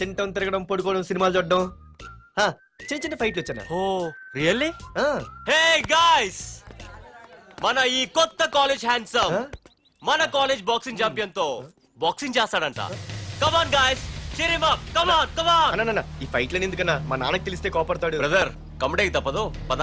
తింటం తిరగడం పడుకోవడం సినిమాలు చూడడం. చిన్న చిన్న ఫైట్లు వచ్చానా. Oh really? ఆ, హే గాయ్స్! మన ఈ కొత్త కాలేజ్ హ్యాండ్సమ్ Huh? మన కాలేజ్ బాక్సింగ్ ఛాంపియన్తో బాక్సింగ్ చేస్తాడంట. Come on guys cheer him up! Come on come on అన్న, అన్న, ఈ ఫైట్లని ఎందుకన్నా? మా నాన్నకి తెలిస్తే కోపడతాడు. బ్రదర్ కమడేకి తప్పదు పద.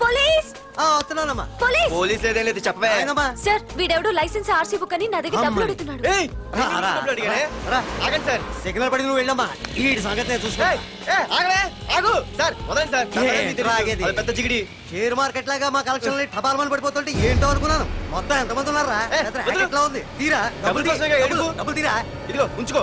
పోలీస్ ఆ, వస్తున్నానమ్మా పోలీస్ పోలీస్ లేదేం లేదు చెప్పవే ఆయనమ్మా. సార్ వీడెవడో లైసెన్స్ ఆర్సీ బుక్ అని నా దగ్గర డబ్బులు అడుగుతున్నాడు ఏయ్, రా, నేను రా, డబ్బులు అడిగానే? రా. ఆగండి సార్ సిగ్నల్ పడి నువ్వు వెళ్ళమ్మా ఈ సంగతి నేను చూసుకో ఏయ్, ఏయ్, ఆగలే ఆగు సార్ వదండి సార్ నా ఏ, పని మీకు తెలుసు. రాగేది. అది పెద్ద జిగిడి షేర్ మార్కెట్ లాగా మా కలెక్షన్ టపాల్మని పడిపోతుంటే ఏంటో అనుకున్నాను మొత్తం ఎంతమంది ఉన్నారా ఏ, పెద్ద వదిలు. racket లా ఉంది తీరా డబ్బులు డబ్బులు తీ. కోసమేగా డబ్బులు, ఏడుపు. డబ్బులు తీరా ఇదిగో ఉంచుకో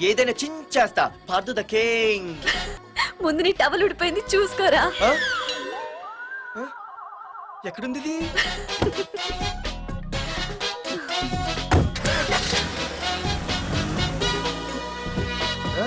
ఏదైనా చించేస్తా పార్దు ద కింగ్ ముందు నీ టవల్ ఉడిపోయింది చూసుకోరా ఆ? ఆ? ఎక్కడుంది ఇది? ఆ?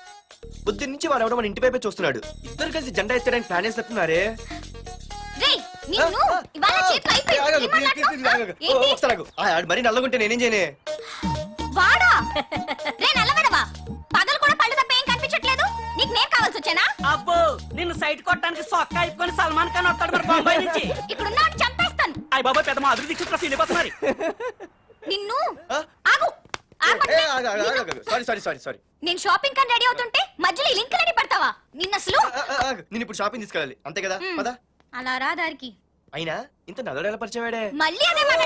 బుద్ధి నుంచి వాడు ఎవడో మన ఇంటి వైపే చూస్తున్నాడు. ఇద్దరు కలిసి జెండా ఎత్తడానికి ప్లాన్ మాట్లాడుతున్నావ్? ఏంటి? మరి నల్లగుంటే నేనేం చేయనే? వాడా? రే నల్లబడవా పగలు కూడా పళ్ళు తప్ప ఏం కనిపించట్లేదు? నీకు నేను కావాల్సి వచ్చానా? అబ్బో నిన్ను సైట్ కొట్టడానికి సొక్క అయిపోయి సల్మాన్ ఖాన్ వస్తాడు మరి బొంబాయి నుంచి. ఇక్కడ చంపేస్తాను. అయ్య బాబాయ్ పెద్ద మా అభివృద్ధి చిత్ర ఫీల్ అయిపోతున్నారు నిన్ను? ఆగు. సారీ సారీ సారీ సారీ నేను షాపింగ్ కని రెడీ అవుతుంటే మధ్యలో ఈ లింకులని పెడతావా? నిన్న అసలు? నేను ఇప్పుడు షాపింగ్ తీసుకెళ్ళాలి. అంతే కదా. పదా. అలా రా దారికి. అయినా ఇంత నల్లడు ఎలా పరిచయం మళ్ళీ అదే మాట